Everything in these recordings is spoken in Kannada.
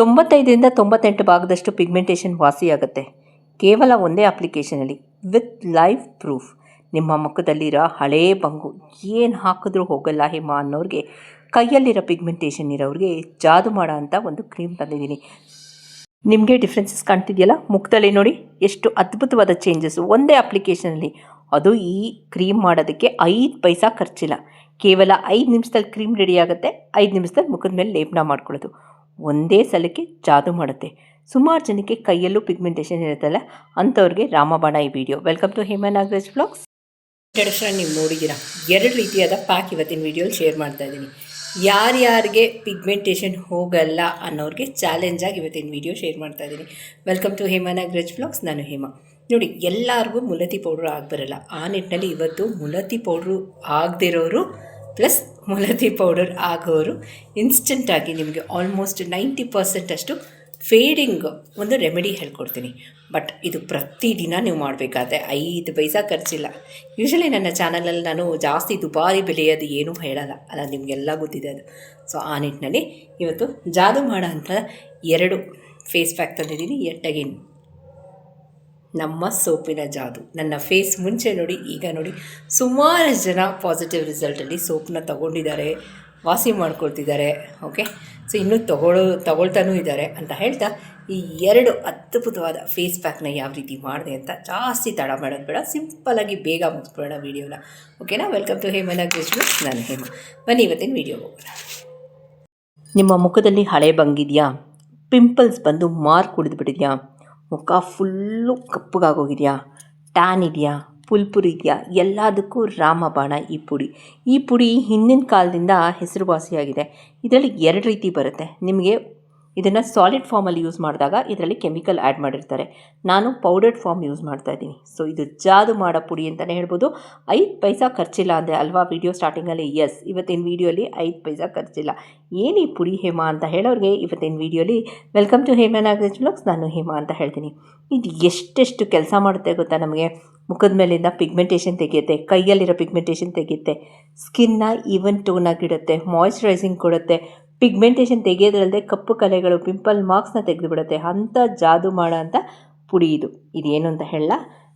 ತೊಂಬತ್ತೈದರಿಂದ ತೊಂಬತ್ತೆಂಟು ಭಾಗದಷ್ಟು ಪಿಗ್ಮೆಂಟೇಷನ್ ವಾಸಿಯಾಗುತ್ತೆ. ಕೇವಲ ಒಂದೇ ಅಪ್ಲಿಕೇಶನಲ್ಲಿ ವಿತ್ ಲೈವ್ ಪ್ರೂಫ್ ನಿಮ್ಮ ಮುಖದಲ್ಲಿರೋ ಹಳೇ ಬಂಗು ಏನು ಹಾಕಿದ್ರೂ ಹೋಗಲ್ಲ ಹೇಮ ಅನ್ನೋರಿಗೆ, ಕೈಯಲ್ಲಿರೋ ಪಿಗ್ಮೆಂಟೇಷನ್ ಇರೋರಿಗೆ ಜಾದು ಮಾಡೋ ಅಂತ ಒಂದು ಕ್ರೀಮ್ ತಂದಿದ್ದೀನಿ. ನಿಮಗೆ ಡಿಫ್ರೆನ್ಸಸ್ ಕಾಣ್ತಿದೆಯಲ್ಲ? ಮುಖದಲ್ಲಿ ನೋಡಿ, ಎಷ್ಟು ಅದ್ಭುತವಾದ ಚೇಂಜಸ್ಸು ಒಂದೇ ಅಪ್ಲಿಕೇಶನಲ್ಲಿ ಅದು ಈ ಕ್ರೀಮ್ ಮಾಡೋದಕ್ಕೆ ಐದು ಪೈಸಾ ಖರ್ಚಿಲ್ಲ. ಕೇವಲ ಐದು ನಿಮಿಷದಲ್ಲಿ ಕ್ರೀಮ್ ರೆಡಿ ಆಗುತ್ತೆ, ಐದು ನಿಮಿಷದಲ್ಲಿ ಮುಖದ ಮೇಲೆ ಲೇಪನ ಮಾಡ್ಕೊಳ್ಳೋದು. ಒಂದೇ ಸಲಕ್ಕೆ ಜಾದು ಮಾಡುತ್ತೆ. ಸುಮಾರು ಜನಕ್ಕೆ ಕೈಯಲ್ಲೂ ಪಿಗ್ಮೆಂಟೇಷನ್ ಇರುತ್ತಲ್ಲ, ಅಂಥವ್ರಿಗೆ ರಾಮಬಾಣ ಈ video welcome to Hema Nagaraj vlogs friend ನೀವು ನೋಡಿದ್ದೀರಾ? ಎರಡು ರೀತಿಯಾದ ಪ್ಯಾಕ್ ಇವತ್ತಿನ ವಿಡಿಯೋಲಿ ಶೇರ್ ಮಾಡ್ತಾ ಇದ್ದೀನಿ. ಯಾರ್ಯಾರಿಗೆ ಪಿಗ್ಮೆಂಟೇಷನ್ ಹೋಗಲ್ಲ ಅನ್ನೋರಿಗೆ ಚಾಲೆಂಜಾಗಿ ಇವತ್ತಿನ ವಿಡಿಯೋ ಶೇರ್ ಮಾಡ್ತಾ ಇದ್ದೀನಿ. Welcome to Hema Nagaraj vlogs ನಾನು ಹೇಮಾ. ನೋಡಿ, ಎಲ್ಲರಿಗೂ ಮುಲತಿ ಪೌಡ್ರು ಆಗಬರಲ್ಲ ಆ ನಿಟ್ಟಿನಲ್ಲಿ ಇವತ್ತು ಮುಲತಿ ಪೌಡ್ರು ಆಗದಿರೋರು ಪ್ಲಸ್ ಮುಲತಿ ಪೌಡರ್ ಆಗೋರು ಇನ್ಸ್ಟೆಂಟಾಗಿ ನಿಮಗೆ ಆಲ್ಮೋಸ್ಟ್ ನೈಂಟಿ ಪರ್ಸೆಂಟ್ ಅಷ್ಟು ಫೇಡಿಂಗ್ ಒಂದು ರೆಮಿಡಿ ಹೇಳ್ಕೊಡ್ತೀನಿ. ಬಟ್ ಇದು ಪ್ರತಿದಿನ ನೀವು ಮಾಡಬೇಕಾದ್ರೆ ಐದು ಪೈಸಾ ಖರ್ಚಿಲ್ಲ. ಯೂಶ್ವಲಿ ನನ್ನ ಚಾನಲಲ್ಲಿ ನಾನು ಜಾಸ್ತಿ ದುಬಾರಿ ಬೆಲೆಯೋದು ಏನೂ ಹೇಳಲ್ಲ. ಅಲ್ಲ, ನಿಮಗೆಲ್ಲ ಗೊತ್ತಿದೆ ಅದು. ಸೊ ಆ ನಿಟ್ಟಿನಲ್ಲಿ ಇವತ್ತು ಜಾದು ಮಾಡೋ ಅಂಥ ಎರಡು ಫೇಸ್ ಪ್ಯಾಕ್ ತಂದಿದ್ದೀನಿ. ಎಟ್ ಅಗೇನ್ ನಮ್ಮ ಸೋಪಿನ ಜಾದು. ನನ್ನ ಫೇಸ್ ಮುಂಚೆ ನೋಡಿ, ಈಗ ನೋಡಿ ಸುಮಾರು ಜನ ಪಾಸಿಟಿವ್ ರಿಸಲ್ಟಲ್ಲಿ ಸೋಪನ್ನ ತಗೊಂಡಿದ್ದಾರೆ, ವಾಸಿ ಮಾಡ್ಕೊಳ್ತಿದ್ದಾರೆ ಓಕೆ ಸೊ ಇನ್ನೂ ತಗೊಳ್ಳೋ ತಗೊಳ್ತಾನೂ ಇದ್ದಾರೆ ಅಂತ ಹೇಳ್ತಾ, ಈ ಎರಡು ಅದ್ಭುತವಾದ ಫೇಸ್ ಪ್ಯಾಕ್ನ ಯಾವ ರೀತಿ ಮಾಡಿದೆ ಅಂತ ಜಾಸ್ತಿ ತಡ ಮಾಡೋದು ಬೇಡ ಸಿಂಪಲಾಗಿ ಬೇಗ ಮುಗಿಸ್ಬಿಡೋಣ ವೀಡಿಯೋನ ಓಕೆನಾ ವೆಲ್ಕಮ್ ಟು ಹೇಮನ ಕೃಷ್ಣ, ನಾನು ಹೇಮ. ಬನ್ನಿ ಇವತ್ತಿನ ವೀಡಿಯೋ ಹೋಗೋಣ. ನಿಮ್ಮ ಮುಖದಲ್ಲಿ ಹಳೆ ಬಂಗಿದೆಯಾ? ಪಿಂಪಲ್ಸ್ ಬಂದು ಮಾರ್ಕ್ ಕುಡಿದ್ಬಿಟ್ಟಿದೆಯಾ ಮುಖ ಫುಲ್ಲು ಕಪ್ಪಗಾಗೋಗಿದೆಯಾ? ಟ್ಯಾನ್ ಇದೆಯಾ ಪುಲ್ಪುರಿ ಇದೆಯಾ ಎಲ್ಲದಕ್ಕೂ ರಾಮಬಾಣ ಈ ಪುಡಿ. ಈ ಪುಡಿ ಹಿಂದಿನ ಕಾಲದಿಂದ ಹೆಸರುವಾಸಿಯಾಗಿದೆ. ಇದರಲ್ಲಿ ಎರಡು ರೀತಿ ಬರುತ್ತೆ. ನಿಮಗೆ ಇದನ್ನು ಸಾಲಿಡ್ ಫಾರ್ಮಲ್ಲಿ ಯೂಸ್ ಮಾಡಿದಾಗ ಇದರಲ್ಲಿ ಕೆಮಿಕಲ್ ಆ್ಯಡ್ ಮಾಡಿರ್ತಾರೆ. ನಾನು ಪೌಡರ್ಡ್ ಫಾರ್ಮ್ ಯೂಸ್ ಮಾಡ್ತಾ ಇದ್ದೀನಿ. ಸೊ ಇದು ಜಾದು ಮಾಡೋ ಪುಡಿ ಅಂತಲೇ ಹೇಳ್ಬೋದು. ಐದು ಪೈಸಾ ಖರ್ಚಿಲ್ಲ ಅಂದೆ ಅಲ್ವಾ ವಿಡಿಯೋ ಸ್ಟಾರ್ಟಿಂಗಲ್ಲಿ ಎಸ್ ಇವತ್ತಿನ ವೀಡಿಯೋಲಿ ಐದು ಪೈಸಾ ಖರ್ಚಿಲ್ಲ. ಏನು ಈ ಪುಡಿ ಹೇಮಾ ಅಂತ ಹೇಳೋರಿಗೆ ಇವತ್ತಿನ ವೀಡಿಯೋಲಿ welcome to Hema Nagaraj vlogs ನಾನು ಹೇಮಾ ಅಂತ ಹೇಳ್ತೀನಿ. ಇದು ಎಷ್ಟೆಷ್ಟು ಕೆಲಸ ಮಾಡುತ್ತೆ ಗೊತ್ತಾ ನಮಗೆ? ಮುಖದ ಮೇಲಿಂದ ಪಿಗ್ಮೆಂಟೇಷನ್ ತೆಗೆಯುತ್ತೆ, ಕೈಯಲ್ಲಿರೋ ಪಿಗ್ಮೆಂಟೇಷನ್ ತೆಗೆಯುತ್ತೆ. ಸ್ಕಿನ್ನ ಈವನ್ ಟೋನ್ ಮಾಯ್ಶ್ಚರೈಸಿಂಗ್ ಕೊಡುತ್ತೆ. ಪಿಗ್ಮೆಂಟೇಷನ್ ತೆಗೆಯೋದ್ರಲ್ಲದೆ ಕಪ್ಪು ಕಲೆಗಳು ಪಿಂಪಲ್ ಮಾರ್ಕ್ಸ್ನ ತೆಗೆದು ಬಿಡುತ್ತೆ ಅಂಥ ಜಾದು ಮಾಡೋ ಅಂಥ ಪುಡಿ ಇದು ಇದೇನು ಅಂತ ಹೇಳ.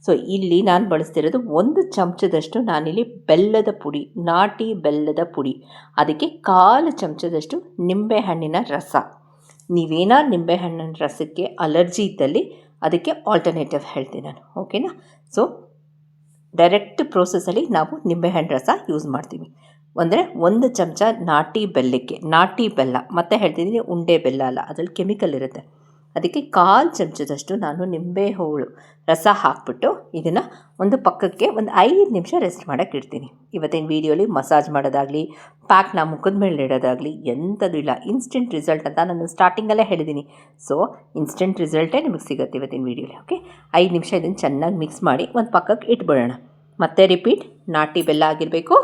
ಸೊ ಇಲ್ಲಿ ನಾನು ಬಳಸ್ತಿರೋದು ಒಂದು ಚಮಚದಷ್ಟು ನಾನಿಲ್ಲಿ ಬೆಲ್ಲದ ಪುಡಿ, ನಾಟಿ ಬೆಲ್ಲದ ಪುಡಿ. ಅದಕ್ಕೆ ಕಾಲು ಚಮಚದಷ್ಟು ನಿಂಬೆಹಣ್ಣಿನ ರಸ. ನೀವೇನೋ ನಿಂಬೆಹಣ್ಣಿನ ರಸಕ್ಕೆ ಅಲರ್ಜಿ ಇದ್ದಲ್ಲಿ ಅದಕ್ಕೆ ಆಲ್ಟರ್ನೇಟಿವ್ ಹೇಳ್ತೀನಿ ನಾನು. ಓಕೆನಾ ಸೊ ಡೈರೆಕ್ಟ್ ಪ್ರೋಸೆಸಲ್ಲಿ ನಾವು ನಿಂಬೆಹಣ್ಣು ರಸ ಯೂಸ್ ಮಾಡ್ತೀವಿ. ಅಂದರೆ ಒಂದು ಚಮಚ ನಾಟಿ ಬೆಲ್ಲಕ್ಕೆ ನಾಟಿ ಬೆಲ್ಲ. ಮತ್ತೆ ಹೇಳ್ತಿದ್ದೀನಿ ಉಂಡೆ ಬೆಲ್ಲ ಅಲ್ಲ, ಅದರಲ್ಲಿ ಕೆಮಿಕಲ್ ಇರುತ್ತೆ. ಅದಕ್ಕೆ ಕಾಲು ಚಮಚದಷ್ಟು ನಾನು ನಿಂಬೆ ಹೋಳು ರಸ ಹಾಕ್ಬಿಟ್ಟು ಇದನ್ನು ಒಂದು ಪಕ್ಕಕ್ಕೆ ಒಂದು ಐದು ನಿಮಿಷ ರೆಸ್ಟ್ ಮಾಡೋಕ್ಕೆ ಇಡ್ತೀನಿ. ಇವತ್ತಿನ ವೀಡಿಯೋಲಿ ಮಸಾಜ್ ಮಾಡೋದಾಗಲಿ ಪ್ಯಾಕ್ನ ಮುಖದ ಮೇಲೆ ಇಡೋದಾಗಲಿ ಎಂಥದ್ದು ಇಲ್ಲ. ಇನ್ಸ್ಟೆಂಟ್ ರಿಸಲ್ಟ್ ಅಂತ ನಾನು ಸ್ಟಾರ್ಟಿಂಗಲ್ಲೇ ಹೇಳಿದ್ದೀನಿ ಸೊ ಇನ್ಸ್ಟೆಂಟ್ ರಿಸಲ್ಟೇ ನಿಮಗೆ ಸಿಗುತ್ತೆ ಇವತ್ತಿನ ವೀಡಿಯೋಲಿ ಓಕೆ ಐದು ನಿಮಿಷ ಇದನ್ನು ಚೆನ್ನಾಗಿ ಮಿಕ್ಸ್ ಮಾಡಿ ಒಂದು ಪಕ್ಕಕ್ಕೆ ಇಟ್ಬಿಡೋಣ. ಮತ್ತೆ ರಿಪೀಟ್ ನಾಟಿ ಬೆಲ್ಲ ಆಗಿರಬೇಕು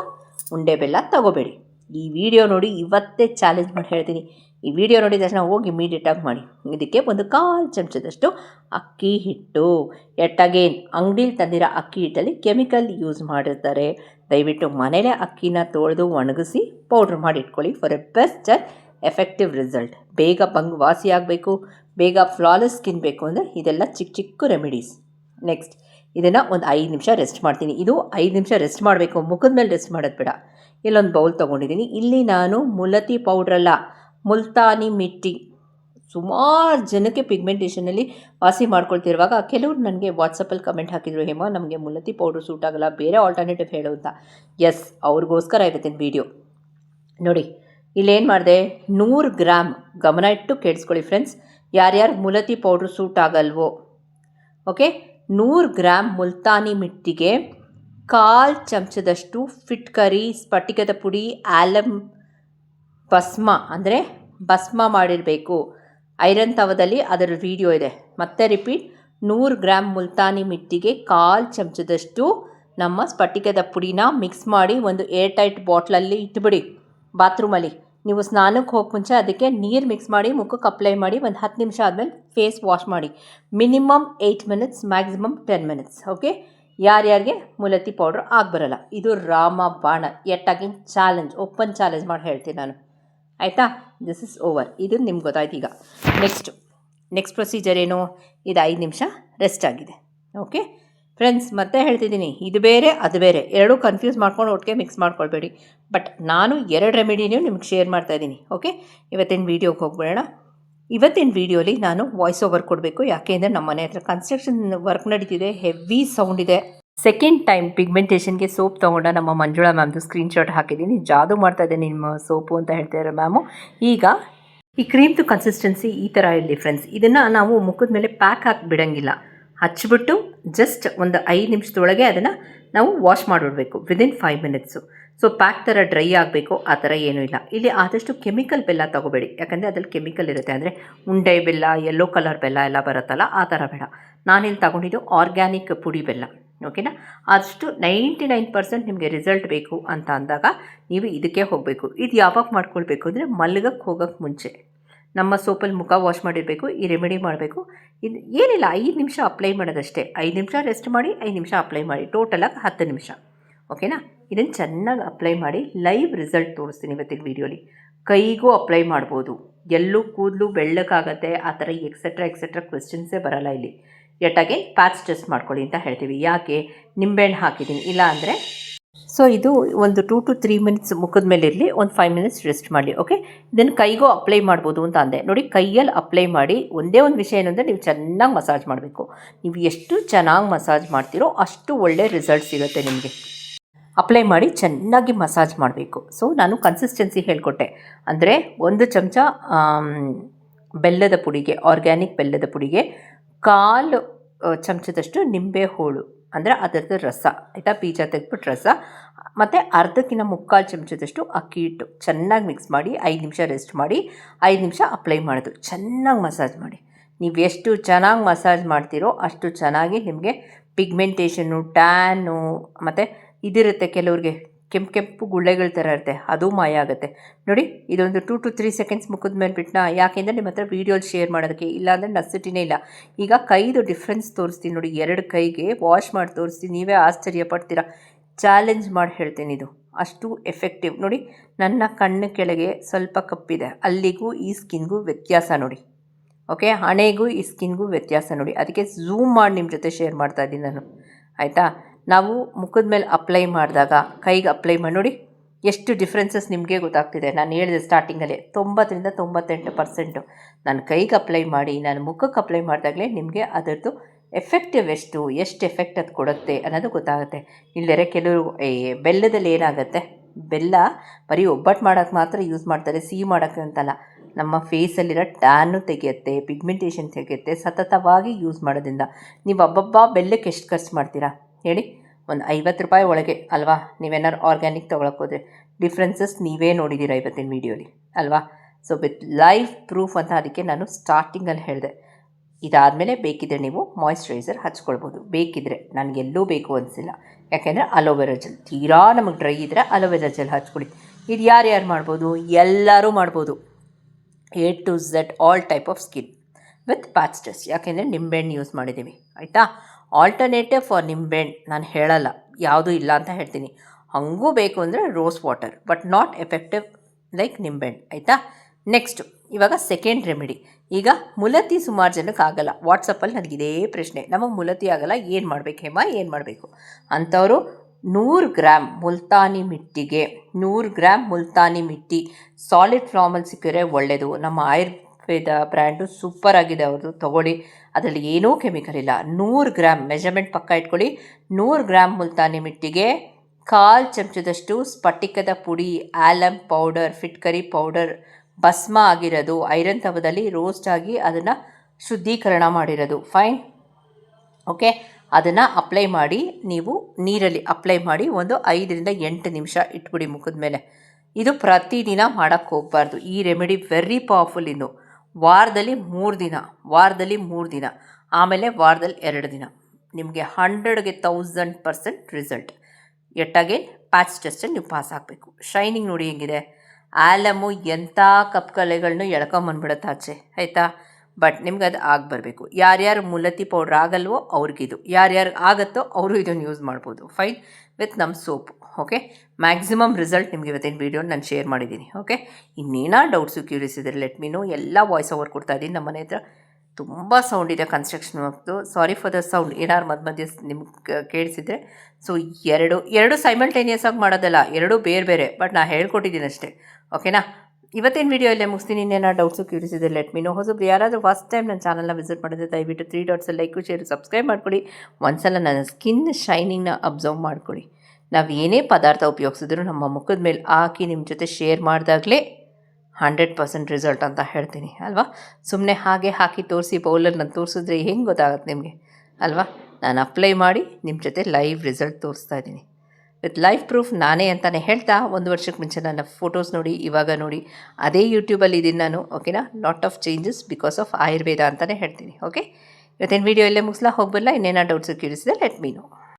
ಉಂಡೆ ಬೆಲ್ಲ ತಗೋಬೇಡಿ. ಈ ವಿಡಿಯೋ ನೋಡಿ ಇವತ್ತೇ ಚಾಲೆಂಜ್ ಮಾಡಿ ಹೇಳ್ತೀನಿ. ಈ ವಿಡಿಯೋ ನೋಡಿದ ತಕ್ಷಣ ಹೋಗಿ ಇಮಿಡಿಯೇಟಾಗಿ ಮಾಡಿ. ಇದಕ್ಕೆ ಒಂದು ಕಾಲು ಚಮಚದಷ್ಟು ಅಕ್ಕಿ ಹಿಟ್ಟು. ಎಟ್ ಅಗೇನ್ ಅಂಗಡೀಲಿ ತಂದಿರೋ ಅಕ್ಕಿ ಹಿಟ್ಟಲ್ಲಿ ಕೆಮಿಕಲ್ ಯೂಸ್ ಮಾಡಿರ್ತಾರೆ. ದಯವಿಟ್ಟು ಮನೇಲೇ ಅಕ್ಕಿನ ತೊಳೆದು ಒಣಗಿಸಿ ಪೌಡ್ರ್ ಮಾಡಿ ಇಟ್ಕೊಳ್ಳಿ for a best effective result ಬೇಗ ಬಂಗ್ ವಾಸಿ ಆಗಬೇಕು. ಬೇಗ ಫ್ಲಾಲೆಸ್ ಬೇಕು ಅಂದರೆ ಇದೆಲ್ಲ ಚಿಕ್ಕ ಚಿಕ್ಕ ರೆಮಿಡೀಸ್ ನೆಕ್ಸ್ಟ್ ಇದನ್ನು ಒಂದು ಐದು ನಿಮಿಷ ರೆಸ್ಟ್ ಮಾಡ್ತೀನಿ. ಇದು ಐದು ನಿಮಿಷ ರೆಸ್ಟ್ ಮಾಡಬೇಕು. ಮುಖದ ಮೇಲೆ ರೆಸ್ಟ್ ಮಾಡೋದು ಬೇಡ. ಇಲ್ಲೊಂದು ಬೌಲ್ ತೊಗೊಂಡಿದ್ದೀನಿ ಇಲ್ಲಿ ನಾನು ಮುಲತಿ ಪೌಡ್ರಲ್ಲ ಮುಲ್ತಾನಿ ಮಿಟ್ಟಿ. ಸುಮಾರು ಜನಕ್ಕೆ ಪಿಗ್ಮೆಂಟೇಷನಲ್ಲಿ ವಾಸಿ ಮಾಡ್ಕೊಳ್ತಿರುವಾಗ ಕೆಲವರು ನನಗೆ ವಾಟ್ಸಪ್ಪಲ್ಲಿ ಕಮೆಂಟ್ ಹಾಕಿದರು, ಹೇಮ, ನಮಗೆ ಮುಲತಿ ಪೌಡ್ರ್ ಸೂಟ್ ಆಗಲ್ಲ. ಬೇರೆ ಆಲ್ಟರ್ನೇಟಿವ್ ಹೇಳು ಅಂತ. ಎಸ್ ಅವ್ರಿಗೋಸ್ಕರ ಇವತ್ತಿನ ವೀಡಿಯೋ ನೋಡಿ, ಇಲ್ಲೇನು ಮಾಡಿದೆ? ನೂರು ಗ್ರಾಮ್ ಗಮನ ಇಟ್ಟು ಕೇಳಿಸ್ಕೊಳ್ಳಿ ಫ್ರೆಂಡ್ಸ್ ಯಾರ್ಯಾರು ಮುಲತಿ ಪೌಡ್ರ್ ಸೂಟ್ ಆಗಲ್ವೋ? ಓಕೆ ನೂರು ಗ್ರಾಮ್ ಮುಲ್ತಾನಿ ಮಿಟ್ಟಿಗೆ ಕಾಲು ಚಮಚದಷ್ಟು ಫಿಟ್ಕರಿ ಸ್ಫಟಿಕದ ಪುಡಿ ಆಲಮ್ ಭಸ್ಮ, ಅಂದರೆ ಭಸ್ಮ ಮಾಡಿರಬೇಕು. ಐರನ್ ತವದಲ್ಲಿ ಅದರ ವಿಡಿಯೋ ಇದೆ. ಮತ್ತೆ ರಿಪೀಟ್ ನೂರು ಗ್ರಾಮ್ ಮುಲ್ತಾನಿ ಮಿಟ್ಟಿಗೆ ಕಾಲು ಚಮಚದಷ್ಟು ನಮ್ಮ ಸ್ಫಟಿಕದ ಪುಡಿನ ಮಿಕ್ಸ್ ಮಾಡಿ ಒಂದು ಏರ್ ಟೈಟ್ ಬಾಟ್ಲಲ್ಲಿ ಇಟ್ಬಿಡಿ. ಬಾತ್ರೂಮಲ್ಲಿ ನೀವು ಸ್ನಾನಕ್ಕೆ ಹೋಗಿ ಮುಂಚೆ ಅದಕ್ಕೆ ನೀರು ಮಿಕ್ಸ್ ಮಾಡಿ, ಮುಖಕ್ಕೆ ಅಪ್ಲೈ ಮಾಡಿ ಒಂದು ಹತ್ತು ನಿಮಿಷ ಆದಮೇಲೆ ಫೇಸ್ ವಾಶ್ ಮಾಡಿ. Minimum eight minutes maximum ten minutes okay ಯಾರ್ಯಾರಿಗೆ? ಮುಲತಿ ಪೌಡ್ರ್ ಆಗಬರಲ್ಲ. ಇದು ರಾಮ ಬಾಣ ಎಟ್ಟಾಗಿನ ಚಾಲೆಂಜ್ ಓಪನ್ ಚಾಲೆಂಜ್ ಮಾಡಿ ಹೇಳ್ತೀನಿ ನಾನು. ಆಯಿತಾ? ದಿಸ್ ಇಸ್ ಓವರ್ ಇದು ನಿಮ್ಗೆ ಗೊತ್ತಾಯ್ತು ಈಗ. ನೆಕ್ಸ್ಟು ನೆಕ್ಸ್ಟ್ ಪ್ರೊಸೀಜರ್ ಏನು? ಇದು ಐದು ನಿಮಿಷ ರೆಸ್ಟ್ ಆಗಿದೆ ಓಕೆ ಫ್ರೆಂಡ್ಸ್ ಮತ್ತೆ ಹೇಳ್ತಿದ್ದೀನಿ. ಇದು ಬೇರೆ, ಅದು ಬೇರೆ. ಎರಡೂ ಕನ್ಫ್ಯೂಸ್ ಮಾಡ್ಕೊಂಡು ಒಟ್ಟಿಗೆ ಮಿಕ್ಸ್ ಮಾಡ್ಕೊಳ್ಬೇಡಿ. ಬಟ್ ನಾನು ಎರಡು ರೆಮಿಡಿನೂ ನಿಮ್ಗೆ ಶೇರ್ ಮಾಡ್ತಾ ಇದ್ದೀನಿ ಓಕೆ ಇವತ್ತಿನ ವೀಡಿಯೋಗೆ ಹೋಗ್ಬೇಡ ಇವತ್ತಿನ ವೀಡಿಯೋಲಿ ನಾನು ವಾಯ್ಸ್ ಓವರ್ ಕೊಡಬೇಕು ಯಾಕೆಂದರೆ ನಮ್ಮ ಮನೆ ಹತ್ರ ಕನ್ಸ್ಟ್ರಕ್ಷನ್ ವರ್ಕ್ ನಡೀತಿದೆ ಹೆವಿ ಸೌಂಡ್ ಇದೆ. ಸೆಕೆಂಡ್ ಟೈಮ್ ಪಿಗ್ಮೆಂಟೇಷನ್ಗೆ ಸೋಪ್ ತೊಗೊಂಡ ನಮ್ಮ ಮಂಜುಳಾ ಮ್ಯಾಮ್ದು ಸ್ಕ್ರೀನ್ಶಾಟ್ ಹಾಕಿದ್ದೀನಿ. ಜಾದು ಮಾಡ್ತಾ ಇದ್ದೀನಿ ನಿಮ್ಮ ಸೋಪು ಅಂತ ಹೇಳ್ತಾ ಇರೋ ಮ್ಯಾಮು ಈಗ ಈ ಕ್ರೀಮ್ದು ಕನ್ಸಿಸ್ಟೆನ್ಸಿ ಈ ಥರ ಇರಲಿ ಫ್ರೆಂಡ್ಸ್ ಇದನ್ನು ನಾವು ಮುಖದ ಮೇಲೆ ಪ್ಯಾಕ್ ಹಾಕಿ ಬಿಡೋಂಗಿಲ್ಲ ಹಚ್ಬಿಟ್ಟು ಜಸ್ಟ್ ಒಂದು ಐದು ನಿಮಿಷದೊಳಗೆ ಅದನ್ನು ನಾವು wash ಮಾಡಿಬಿಡ್ಬೇಕು within five minutes so pack ಥರ ಡ್ರೈ ಆಗಬೇಕು, ಆ ಥರ ಏನೂ ಇಲ್ಲ. ಇಲ್ಲಿ ಆದಷ್ಟು ಕೆಮಿಕಲ್ ಬೆಲ್ಲ ತೊಗೋಬೇಡಿ. ಯಾಕಂದರೆ ಅದ್ರಲ್ಲಿ ಕೆಮಿಕಲ್ ಇರುತ್ತೆ. ಅಂದರೆ ಉಂಡೆ ಬೆಲ್ಲ ಯೆಲ್ಲೋ ಕಲರ್ ಬೆಲ್ಲ ಎಲ್ಲ ಬರುತ್ತಲ್ಲ, ಆ ಥರ ಬೇಡ. ನಾನಿಲ್ಲಿ ತಗೊಂಡಿದ್ದು ಆರ್ಗ್ಯಾನಿಕ್ ಪುಡಿ ಬೆಲ್ಲ. ಓಕೆನಾ ಅಷ್ಟು ನೈಂಟಿ ನೈನ್ ಪರ್ಸೆಂಟ್ ನಿಮಗೆ ರಿಸಲ್ಟ್ ಬೇಕು ಅಂತ ಅಂದಾಗ ನೀವು ಇದಕ್ಕೆ ಹೋಗಬೇಕು. ಇದು ಯಾವಾಗ ಮಾಡ್ಕೊಳ್ಬೇಕು ಅಂದರೆ ಮಲ್ಗಕ್ಕೆ ಹೋಗೋಕ್ಕೆ ಮುಂಚೆ. ನಮ್ಮ ಸೋಪಲ್ಲಿ ಮುಖ ವಾಶ್ ಮಾಡಿರಬೇಕು, ಈ ರೆಮಿಡಿ ಮಾಡಬೇಕು. ಇದು ಏನಿಲ್ಲ, ಐದು ನಿಮಿಷ ಅಪ್ಲೈ ಮಾಡೋದಷ್ಟೇ. ಐದು ನಿಮಿಷ ರೆಸ್ಟ್ ಮಾಡಿ, ಐದು ನಿಮಿಷ ಅಪ್ಲೈ ಮಾಡಿ. ಟೋಟಲಾಗಿ ಹತ್ತು ನಿಮಿಷ. ಓಕೆನಾ ಇದನ್ನು ಚೆನ್ನಾಗಿ ಅಪ್ಲೈ ಮಾಡಿ ಲೈವ್ ರಿಸಲ್ಟ್ ತೋರಿಸ್ತೀನಿ ಇವತ್ತಿನ ವೀಡಿಯೋಲಿ ಕೈಗೂ ಅಪ್ಲೈ ಮಾಡ್ಬೋದು. ಎಲ್ಲೂ ಕೂದಲು ಬೆಳ್ಳಕ್ಕಾಗತ್ತೆ ಆ ಥರ ಎಕ್ಸೆಟ್ರಾ ಎಕ್ಸೆಟ್ರಾ ಕ್ವೆಶನ್ಸೇ ಬರಲ್ಲ ಇಲ್ಲಿ. ಎಟ್ಟಾಗೆ ಪ್ಯಾಚ್ ಟೆಸ್ಟ್ ಮಾಡ್ಕೊಳ್ಳಿ ಅಂತ ಹೇಳ್ತೀವಿ. ಯಾಕೆ? ನಿಂಬೆಹಣ್ಣು ಹಾಕಿದ್ದೀನಿ. ಇಲ್ಲ ಅಂದರೆ ಸೊ ಇದು ಒಂದು ಟೂ ಟು ತ್ರೀ ಮಿನಿಟ್ಸ್ ಮುಖದ ಮೇಲೆ ಇರಲಿ, ಒಂದು ಫೈವ್ ಮಿನಿಟ್ಸ್ ರೆಸ್ಟ್ ಮಾಡಿ ಓಕೆ ದೆನ್ ಕೈಗೂ ಅಪ್ಲೈ ಮಾಡ್ಬೋದು ಅಂತ ಅಂದೆ. ನೋಡಿ, ಕೈಯಲ್ಲಿ ಅಪ್ಲೈ ಮಾಡಿ ಒಂದೇ ಒಂದು ವಿಷಯ ಏನಂದರೆ ನೀವು ಚೆನ್ನಾಗಿ ಮಸಾಜ್ ಮಾಡಬೇಕು. ನೀವು ಎಷ್ಟು ಚೆನ್ನಾಗಿ ಮಸಾಜ್ ಮಾಡ್ತೀರೋ ಅಷ್ಟು ಒಳ್ಳೆ ರಿಸಲ್ಟ್ ಸಿಗುತ್ತೆ ನಿಮಗೆ. ಅಪ್ಲೈ ಮಾಡಿ ಚೆನ್ನಾಗಿ ಮಸಾಜ್ ಮಾಡಬೇಕು. ಸೊ ನಾನು ಕನ್ಸಿಸ್ಟೆನ್ಸಿ ಹೇಳಿಕೊಟ್ಟೆ. ಅಂದರೆ ಒಂದು ಚಮಚ ಬೆಲ್ಲದ ಪುಡಿಗೆ ಆರ್ಗ್ಯಾನಿಕ್ ಬೆಲ್ಲದ ಪುಡಿಗೆ, ಕಾಲು ಚಮಚದಷ್ಟು ನಿಂಬೆ ಹೋಳು. ಅಂದರೆ ಅದರದ್ದು ರಸ, ಆಯಿತಾ? ಬೀಜ ತೆಗೆದ್ಬಿಟ್ಟು ರಸ. ಮತ್ತು ಅರ್ಧಕ್ಕಿಂತ ಮುಕ್ಕಾಲು ಚಮಚದಷ್ಟು ಅಕ್ಕಿ ಹಿಟ್ಟು ಚೆನ್ನಾಗಿ ಮಿಕ್ಸ್ ಮಾಡಿ, ಐದು ನಿಮಿಷ ರೆಸ್ಟ್ ಮಾಡಿ, ಐದು ನಿಮಿಷ ಅಪ್ಲೈ ಮಾಡೋದು. ಚೆನ್ನಾಗಿ ಮಸಾಜ್ ಮಾಡಿ. ನೀವು ಎಷ್ಟು ಚೆನ್ನಾಗಿ ಮಸಾಜ್ ಮಾಡ್ತೀರೋ ಅಷ್ಟು ಚೆನ್ನಾಗಿ ನಿಮಗೆ ಪಿಗ್ಮೆಂಟೇಷನ್ನು ಟ್ಯಾನು ಮತ್ತು ಇದಿರುತ್ತೆ ಕೆಲವ್ರಿಗೆ. ಕೆಂಪು ಕೆಂಪು ಗುಳ್ಳೆಗಳ ಥರ ಇರುತ್ತೆ, ಅದು ಮಾಯ ಆಗುತ್ತೆ. ನೋಡಿ, ಇದೊಂದು ಟೂ ಟು ತ್ರೀ ಸೆಕೆಂಡ್ಸ್ ಮುಖದ ಮೇಲೆ ಬಿಟ್ಟನ ಯಾಕೆಂದರೆ ನಿಮ್ಮ ಹತ್ರ ವೀಡಿಯೋಲಿ ಶೇರ್ ಮಾಡೋದಕ್ಕೆ ಇಲ್ಲಾಂದರೆ ನಸಿಟಿನೇ ಇಲ್ಲ. ಈಗ ಕೈದು ಡಿಫ್ರೆನ್ಸ್ ತೋರಿಸ್ತೀನಿ ನೋಡಿ, ಎರಡು ಕೈಗೆ ವಾಶ್ ಮಾಡಿ ತೋರಿಸ್ತೀನಿ, ನೀವೇ ಆಶ್ಚರ್ಯ ಪಡ್ತೀರಾ. ಚಾಲೆಂಜ್ ಮಾಡಿ ಹೇಳ್ತೀನಿ ಇದು, ಅಷ್ಟು ಎಫೆಕ್ಟಿವ್ ನೋಡಿ, ನನ್ನ ಕಣ್ಣು ಕೆಳಗೆ ಸ್ವಲ್ಪ ಕಪ್ಪಿದೆ, ಅಲ್ಲಿಗೂ ಈ ಸ್ಕಿನ್ಗೂ ವ್ಯತ್ಯಾಸ ನೋಡಿ. ಓಕೆ, ಹಣೆಗೂ ಈ ಸ್ಕಿನ್ಗೂ ವ್ಯತ್ಯಾಸ ನೋಡಿ. ಅದಕ್ಕೆ ಝೂಮ್ ಮಾಡಿ ನಿಮ್ಮ ಜೊತೆ ಶೇರ್ ಮಾಡ್ತಾ ಇದ್ದೀನಿ ನಾನು. ಆಯಿತಾ? ನಾವು ಮುಖದ ಮೇಲೆ ಅಪ್ಲೈ ಮಾಡಿದಾಗ, ಕೈಗೆ ಅಪ್ಲೈ ಮಾಡಿ ನೋಡಿ ಎಷ್ಟು ಡಿಫ್ರೆನ್ಸಸ್ ನಿಮಗೆ ಗೊತ್ತಾಗ್ತಿದೆ. ನಾನು ಹೇಳಿದೆ ಸ್ಟಾರ್ಟಿಂಗಲ್ಲೇ ತೊಂಬತ್ತರಿಂದ ತೊಂಬತ್ತೆಂಟು ಪರ್ಸೆಂಟು ನಾನು ಕೈಗೆ ಅಪ್ಲೈ ಮಾಡಿ, ನಾನು ಮುಖಕ್ಕೆ ಅಪ್ಲೈ ಮಾಡಿದಾಗಲೇ ನಿಮಗೆ ಅದರದ್ದು ಎಫೆಕ್ಟಿವ್ ಎಷ್ಟು ಎಷ್ಟು ಎಫೆಕ್ಟ್ ಅದು ಕೊಡುತ್ತೆ ಅನ್ನೋದು ಗೊತ್ತಾಗುತ್ತೆ. ಇಲ್ಲದೇ ಕೆಲವರು ಈ ಬೆಲ್ಲದಲ್ಲಿ ಏನಾಗುತ್ತೆ? ಬೆಲ್ಲ ಬರೀ ಒಬ್ಬಟ್ಟು ಮಾಡೋಕ್ಕೆ ಮಾತ್ರ ಯೂಸ್ ಮಾಡ್ತಾರೆ, ಸಿಹಿ ಮಾಡೋಕ್ಕೆ ಅಂತಲ್ಲ. ನಮ್ಮ ಫೇಸಲ್ಲಿರೋ ಟ್ಯಾನು ತೆಗೆಯುತ್ತೆ ಪಿಗ್ಮೆಂಟೇಷನ್ ತೆಗೆಯುತ್ತೆ, ಸತತವಾಗಿ ಯೂಸ್ ಮಾಡೋದ್ರಿಂದ. ನೀವು ಅಬ್ಬಬ್ಬ ಬೆಲ್ಲಕ್ಕೆ ಎಷ್ಟು ಖರ್ಚು ಮಾಡ್ತೀರಾ? ಹೇಳಿ. ಒಂದು ಐವತ್ತು ರೂಪಾಯಿ ಒಳಗೆ ಅಲ್ವಾ? ನೀವೇನಾದ್ರು ಆರ್ಗ್ಯಾನಿಕ್ ತೊಗೊಳಕ್ಕೆ ಹೋದರೆ ಡಿಫ್ರೆನ್ಸಸ್ ನೀವೇ ನೋಡಿದ್ದೀರ ಇವತ್ತಿನ ವೀಡಿಯೋಲಿ ಅಲ್ವಾ? ಸೊ ವಿತ್ ಲೈಫ್ ಪ್ರೂಫ್ ಅಂತ ಅದಕ್ಕೆ ನಾನು ಸ್ಟಾರ್ಟಿಂಗಲ್ಲಿ ಹೇಳಿದೆ. ಇದಾದಮೇಲೆ ಬೇಕಿದ್ರೆ ನೀವು ಮಾಯಿಶ್ಚರೈಸರ್ ಹಚ್ಕೊಳ್ಬೋದು. ಬೇಕಿದ್ರೆ ನನಗೆಲ್ಲೂ ಬೇಕು ಅನಿಸಿಲ್ಲ. ಯಾಕೆಂದರೆ ಅಲೋವೆರಾ ಜೆಲ್ ತೀರಾ ನಮಗೆ ಡ್ರೈ ಇದ್ದರೆ ಅಲೋವೆರಾ ಜೆಲ್ ಹಚ್ಕೊಳ್ಳಿ ಇದು ಯಾರ್ಯಾರು ಮಾಡ್ಬೋದು? ಎಲ್ಲರೂ ಮಾಡ್ಬೋದು. A to Z all type of skin with patch test ಯಾಕೆಂದರೆ ನಿಂಬೆಹಣ್ಣು ಯೂಸ್ ಮಾಡಿದ್ದೀವಿ ಆಯಿತಾ? ಆಲ್ಟರ್ನೇಟಿವ್ ಫಾರ್ ನಿಂಬೆಹಣ್ಣು ನಾನು ಹೇಳಲ್ಲ, ಯಾವುದೂ ಇಲ್ಲ ಅಂತ ಹೇಳ್ತೀನಿ. ಹಾಗೂ ಬೇಕು ಅಂದರೆ rose water but not effective like ನಿಂಬೆಹಣ್ಣು ಆಯಿತಾ? ನೆಕ್ಸ್ಟು ಇವಾಗ ಸೆಕೆಂಡ್ ರೆಮಿಡಿ ಈಗ ಮುಲತಿ ಸುಮಾರು ಜನಕ್ಕೆ ಆಗಲ್ಲ. ವಾಟ್ಸಪ್ಪಲ್ಲಿ ಇದೇ ಪ್ರಶ್ನೆ, ನಮಗೆ ಮುಲತಿ ಆಗಲ್ಲ, ಏನು ಮಾಡಬೇಕು ಹೇಮ, ಏನು ಮಾಡಬೇಕು? ಅಂಥವರು ನೂರು ಗ್ರಾಮ್ ಮುಲ್ತಾನಿ ಮಿಟ್ಟಿಗೆ, ನೂರು ಗ್ರಾಮ್ ಮುಲ್ತಾನಿ ಮಿಟ್ಟಿ ಸಾಲಿಡ್ ಫ್ಲಾಮಲ್ಲಿ ಸಿಕ್ಕಿದ್ರೆ ಒಳ್ಳೆಯದು ನಮ್ಮ ಆಯುರ್ವೇದ ಬ್ರ್ಯಾಂಡು ಸೂಪರ್ ಆಗಿದೆ ಅವ್ರದ್ದು. ತೊಗೊಳ್ಳಿ. ಅದರಲ್ಲಿ ಏನೂ ಕೆಮಿಕಲ್ ಇಲ್ಲ. ನೂರು ಗ್ರಾಮ್ ಮೆಜರ್ಮೆಂಟ್ ಪಕ್ಕ ಇಟ್ಕೊಳ್ಳಿ. ನೂರು ಗ್ರಾಮ್ ಮುಲ್ತಾನಿ ಮಿಟ್ಟಿಗೆ ಕಾಲು ಚಮಚದಷ್ಟು ಸ್ಫಟಿಕದ ಪುಡಿ ಆಲಮ್ ಪೌಡರ್, ಫಿಟ್ಕರಿ ಪೌಡರ್, ಭಸ್ಮ ಆಗಿರೋದು, ಐರನ್ ತವದಲ್ಲಿ ರೋಸ್ಟ್ ಆಗಿ ಅದನ್ನು ಶುದ್ಧೀಕರಣ ಮಾಡಿರೋದು. ಫೈನ್. ಓಕೆ? ಅದನ್ನು ಅಪ್ಲೈ ಮಾಡಿ, ನೀವು ನೀರಲ್ಲಿ ಅಪ್ಲೈ ಮಾಡಿ ಒಂದು ಐದರಿಂದ ಎಂಟು ನಿಮಿಷ ಇಟ್ಬಿಡಿ ಮುಖದ ಮೇಲೆ ಇದು ಪ್ರತಿದಿನ ಮಾಡೋಕ್ಕೆ ಹೋಗಬಾರ್ದು. ಈ ರೆಮಿಡಿ ವೆರಿ ಪವರ್ಫುಲ್ ಇನ್ನು. ವಾರದಲ್ಲಿ ಮೂರು ದಿನ, ವಾರದಲ್ಲಿ ಮೂರು ದಿನ, ಆಮೇಲೆ ವಾರದಲ್ಲಿ ಎರಡು ದಿನ. ನಿಮಗೆ ಹಂಡ್ರೆಡ್ಗೆ ತೌಸಂಡ್ ಪರ್ಸೆಂಟ್ ರಿಸಲ್ಟ್ ಎಟ್ಟಾಗೆ ಪ್ಯಾಚ್ ಟೆಸ್ಟಲ್ಲಿ ನೀವು ಪಾಸ್ ಆಗಬೇಕು. ಶೈನಿಂಗ್ ನೋಡಿ ಹೆಂಗಿದೆ? ಆಲಮು ಎಂಥ ಕಪ್ಕಲೆಗಳನ್ನೂ ಎಳ್ಕೊಂಬಂದ್ಬಿಡುತ್ತೆ ಆಚೆ, ಆಯಿತಾ? ಬಟ್ ನಿಮ್ಗೆ ಅದು ಆಗಿ ಬರಬೇಕು ಯಾರ್ಯಾರು ಮುಲತಿ ಪೌಡ್ರ್ ಆಗಲ್ವೋ ಅವ್ರಿಗಿದು. ಯಾರ್ಯಾರು ಆಗುತ್ತೋ ಅವರು ಇದನ್ನು ಯೂಸ್ ಮಾಡ್ಬೋದು. ಫೈನ್ ವಿತ್ ನಮ್ಮ ಸೋಪ್ ಓಕೆ ಮ್ಯಾಕ್ಸಿಮಮ್ ರಿಸಲ್ಟ್ ನಿಮಗೆ ಇವತ್ತಿನ ವೀಡಿಯೋ ನಾನು ಶೇರ್ ಮಾಡಿದ್ದೀನಿ ಓಕೆ ಇನ್ನೇನೋ ಡೌಟ್ಸು ಕ್ಯೂರಿಯಸ್ ಇದ್ದರೆ ಲೆಟ್ ಮೀನು ಎಲ್ಲ ವಾಯ್ಸ್ ಓವರ್ ಕೊಡ್ತಾ ಇದ್ದೀನಿ ನಮ್ಮ ಮನೆ ಹತ್ರ ತುಂಬ ಸೌಂಡ್ ಇದೆ ಕನ್ಸ್ಟ್ರಕ್ಷನ್ ವರ್ಕ್ದು ಸಾರಿ ಫಾರ್ ದ ಸೌಂಡ್ ಏನಾರು ಮಧ್ಯ ಮಧ್ಯ ನಿಮ್ಗೆ ಕೇಳಿಸಿದ್ರೆ. ಸೊ ಎರಡು ಎರಡು ಸೈಮಲ್ಟೇನಿಯಸ್ ಆಗಿ ಮಾಡೋದಲ್ಲ. ಎರಡೂ ಬೇರೆ ಬೇರೆ. ಬಟ್ ನಾನು ಹೇಳ್ಕೊಟ್ಟಿದ್ದೀನಿ ಅಷ್ಟೇ ಓಕೆನಾ ಇವತ್ತಿನ ವೀಡಿಯೋ ಇಲ್ಲೇ ಮುಗಿಸ್ತೀನಿ. ಇನ್ನೇನೋ ಡೌಟ್ಸು ಕ್ಯೂರಿಸ್ ಇದೆ ಲೆಟ್ ಮೀನು ಹೊಸಬ್ರು ಯಾರಾದರೂ ಫಸ್ಟ್ ಟೈಮ್ ನನ್ನ ಚಾನಲ್ನ ವಿಸಿಟ್ ಮಾಡಿದ್ರೆ ದಯವಿಟ್ಟು three dots like share subscribe ಮಾಡ್ಕೊಳ್ಳಿ. ಒಂದ್ಸಲ ನನ್ನ ಸ್ಕಿನ್ ಶೈನಿಂಗ್ನ ಅಬ್ಸರ್ವ್ ಮಾಡಿಕೊಡಿ ನಾವು ಏನೇ ಪದಾರ್ಥ ಉಪಯೋಗಿಸಿದ್ರು ನಮ್ಮ ಮುಖದ ಮೇಲೆ ಹಾಕಿ ನಿಮ್ಮ ಜೊತೆ ಶೇರ್ ಮಾಡಿದಾಗಲೇ ಹಂಡ್ರೆಡ್ ಪರ್ಸೆಂಟ್ ರಿಸಲ್ಟ್ ಅಂತ ಹೇಳ್ತೀನಿ. ಅಲ್ವಾ? ಸುಮ್ಮನೆ ಹಾಗೆ ಹಾಕಿ ತೋರಿಸಿ ಬೌಲಲ್ಲಿ ನಾನು ತೋರಿಸಿದ್ರೆ ಹೆಂಗೆ ಗೊತ್ತಾಗುತ್ತೆ ನಿಮಗೆ? ಅಲ್ವಾ? ನಾನು ಅಪ್ಲೈ ಮಾಡಿ ನಿಮ್ಮ ಜೊತೆ ಲೈವ್ ರಿಸಲ್ಟ್ ತೋರಿಸ್ತಾ ಇದ್ದೀನಿ. ವಿತ್ ಲೈಫ್ ಪ್ರೂಫ್ ನಾನೇ ಅಂತಲೇ ಹೇಳ್ತಾ ಒಂದು ವರ್ಷಕ್ಕೆ ಮುಂಚೆ ನನ್ನ ಫೋಟೋಸ್ ನೋಡಿ, ಇವಾಗ ನೋಡಿ. ಅದೇ ಯೂಟ್ಯೂಬಲ್ಲಿ ಇದ್ದೀನಿ ನಾನು, ಓಕೆನಾ? Lot of changes because of Ayurveda ಅಂತಲೇ ಹೇಳ್ತೀನಿ, ಓಕೆ? ಇವತ್ತೇನು ವೀಡಿಯೋ ಇಲ್ಲೇ ಮುಗಿಸ್ಲಾ? ಹೋಗ್ಬಲ್ಲ ಇನ್ನೇನೋ ಡೌಟ್ಸ್ ಕೇಳಿಸಿದೆ ಲೆಟ್ ಮೀನು